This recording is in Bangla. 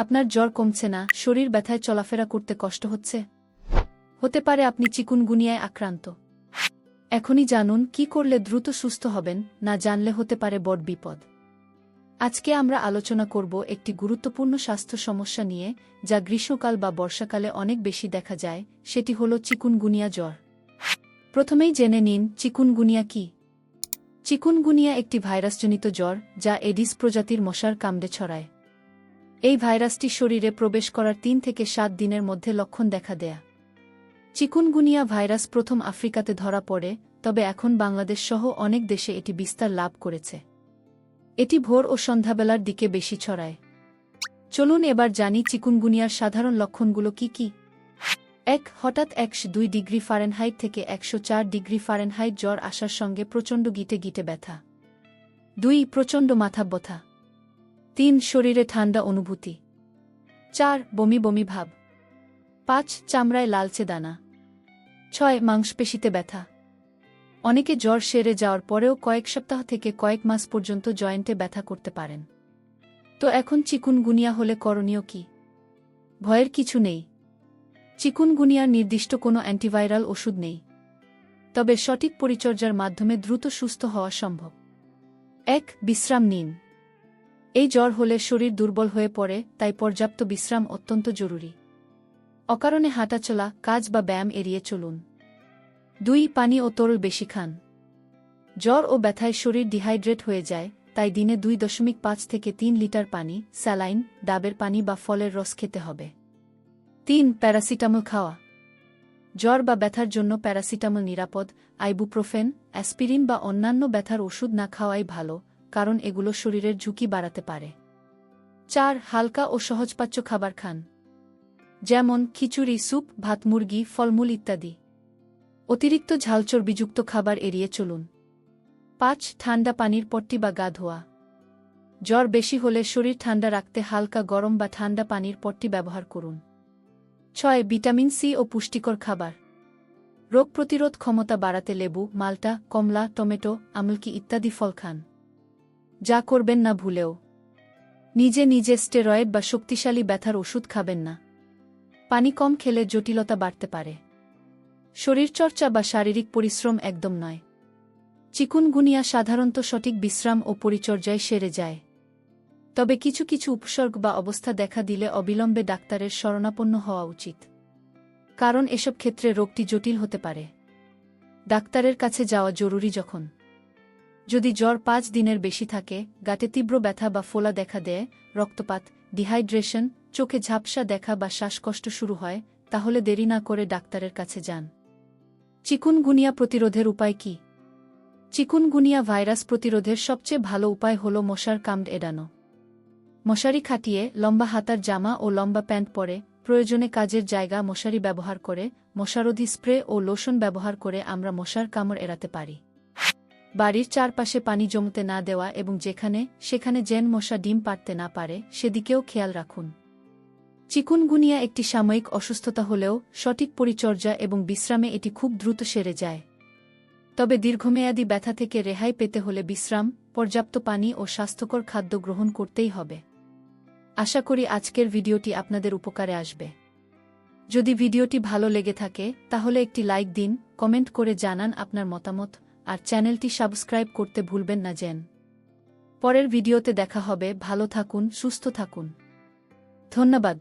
আপনার জ্বর কমছে না, শরীর ব্যথায় চলাফেরা করতে কষ্ট হচ্ছে? হতে পারে আপনি চিকুনগুনিয়ায় আক্রান্ত। এখনই জানুন কি করলে দ্রুত সুস্থ হবেন, না জানলে হতে পারে বড় বিপদ। আজকে আমরা আলোচনা করব একটি গুরুত্বপূর্ণ স্বাস্থ্য সমস্যা নিয়ে, যা গ্রীষ্মকাল বা বর্ষাকালে অনেক বেশি দেখা যায়, সেটি হল চিকুনগুনিয়া জ্বর। প্রথমেই জেনে নিন, চিকুনগুনিয়া কি? চিকুনগুনিয়া একটি ভাইরাসজনিত জ্বর, যা এডিস প্রজাতির মশার কামড়ে ছড়ায়। এই ভাইরাসটি শরীরে প্রবেশ করার তিন থেকে সাত দিনের মধ্যে লক্ষণ দেখা দেয়া। চিকুনগুনিয়া ভাইরাস প্রথম আফ্রিকাতে ধরা পড়ে, তবে এখন বাংলাদেশ সহ অনেক দেশে এটি বিস্তার লাভ করেছে। এটি ভোর ও সন্ধ্যাবেলার দিকে বেশি ছড়ায়। চলুন এবার জানি চিকুনগুনিয়ার সাধারণ লক্ষণগুলো কি কি। এক, হঠাৎ একশো দুই ডিগ্রি ফারেনহাইট থেকে একশো চার ডিগ্রি ফারেনহাইট জ্বর আসার সঙ্গে প্রচণ্ড গিটে গিটে ব্যথা। দুই, প্রচণ্ড মাথা ব্যথা তিন শরীরে ঠান্ডা অনুভূতি। চার, বমি বমি ভাব। পাঁচ, চামড়ায় লালচে দানা। ছয়, মাংসপেশিতে ব্যথা। অনেকে জ্বর সেরে যাওয়ার পরেও কয়েক সপ্তাহ থেকে কয়েক মাস পর্যন্ত জয়েন্টে ব্যথা করতে পারেন। তো এখন চিকুনগুনিয়া হলে করণীয় কি? ভয়ের কিছু নেই। চিকুনগুনিয়ার নির্দিষ্ট কোনো অ্যান্টিভাইরাল ওষুধ নেই। তবে সঠিক পরিচর্যার মাধ্যমে দ্রুত সুস্থ হওয়া সম্ভব। এক, বিশ্রাম নিন। এই জ্বর হলে শরীর দুর্বল হয়ে পড়ে, তাই পর্যাপ্ত বিশ্রাম অত্যন্ত জরুরি। অকারণে হাঁটাচলা কাজ বা ব্যায়াম এড়িয়ে চলুন। দুই, পানি ও তরল বেশি খান। জ্বর ও ব্যথায় শরীর ডিহাইড্রেট হয়ে যায়, তাই দিনে দুই দশমিক পাঁচ থেকে তিন লিটার পানি, স্যালাইন, ডাবের পানি বা ফলের রস খেতে হবে। তিন, প্যারাসিটামল খাওয়া। জ্বর বা ব্যথার জন্য প্যারাসিটামল নিরাপদ, আইবুপ্রোফেন, অ্যাসপিরিন বা অন্যান্য ব্যথার ওষুধ না খাওয়াই ভালো কারণ এগুলো শরীরের ঝুঁকি বাড়াতে পারে। চার, হালকা ও সহজপাচ্য খাবার খান। যেমন খিচুড়ি, স্যুপ, ভাত, মুরগি, ফলমূল ইত্যাদি। অতিরিক্ত ঝালচর্বিযুক্ত খাবার এড়িয়ে চলুন। পাঁচ, ঠান্ডা পানির পট্টি বা গা ধোয়া। জ্বর বেশি হলে শরীর ঠান্ডা রাখতে হালকা গরম বা ঠান্ডা পানির পট্টি ব্যবহার করুন। ছয়, ভিটামিন সি ও পুষ্টিকর খাবার। রোগ প্রতিরোধ ক্ষমতা বাড়াতে লেবু, মাল্টা, কমলা, টমেটো, আমলকি ইত্যাদি ফল খান। যা করবেন না ভুলেও। নিজে নিজে স্টেরয়েড বা শক্তিশালী ব্যথার ওষুধ খাবেন না। পানি কম খেলে জটিলতা বাড়তে পারে। শরীরচর্চা বা শারীরিক পরিশ্রম একদম নয়। চিকুনগুনিয়া সাধারণত সঠিক বিশ্রাম ও পরিচর্যায় সেরে যায়। তবে কিছু কিছু উপসর্গ বা অবস্থা দেখা দিলে অবিলম্বে ডাক্তারের শরণাপন্ন হওয়া উচিত। কারণ এসব ক্ষেত্রে রোগটি জটিল হতে পারে। ডাক্তারের কাছে যাওয়া জরুরি যখন। যদি জ্বর পাঁচ দিনের বেশি থাকে গাটে তীব্র ব্যথা বা ফোলা দেখা দেয়, রক্তপাত ডিহাইড্রেশন চোখে ঝাপসা দেখা বা শ্বাসকষ্ট শুরু হয়, তাহলে দেরি না করে ডাক্তারের কাছে যান। চিকুনগুনিয়া প্রতিরোধের উপায় কি? চিকুনগুনিয়া ভাইরাস প্রতিরোধের সবচেয়ে ভালো উপায় হল মশার কামড় এড়ানো। মশারি খাটিয়ে লম্বা হাতার জামা ও লম্বা প্যান্ট পরে, প্রয়োজনে কাজের জায়গা মশারি ব্যবহার করে, মশারোধী স্প্রে ও লোশন ব্যবহার করে আমরা মশার কামড় এড়াতে পারি। বাড়ির চারপাশে পানি জমতে না দেওয়া এবং যেখানে, সেখানে জেন মশা ডিম পারতে না পারে, সেদিকেও খেয়াল রাখুন। চিকুনগুনিয়া একটি সাময়িক অসুস্থতা হলেও সঠিক পরিচর্যা এবং বিশ্রামে এটি খুব দ্রুত সেরে যায়। তবে দীর্ঘমেয়াদী ব্যথা থেকে রেহাই পেতে হলে বিশ্রাম, পর্যাপ্ত পানি ও স্বাস্থ্যকর খাদ্য গ্রহণ করতেই হবে। আশা করি আজকের ভিডিওটি আপনাদের উপকারে আসবে। যদি ভিডিওটি ভালো লেগে থাকে, তাহলে একটি লাইক দিন, কমেন্ট করে জানান আপনার মতামত। আর চ্যানেলটি সাবস্ক্রাইব করতে ভুলবেন না যেন পরের ভিডিওতে দেখা হবে। ভালো থাকুন, সুস্থ থাকুন। ধন্যবাদ।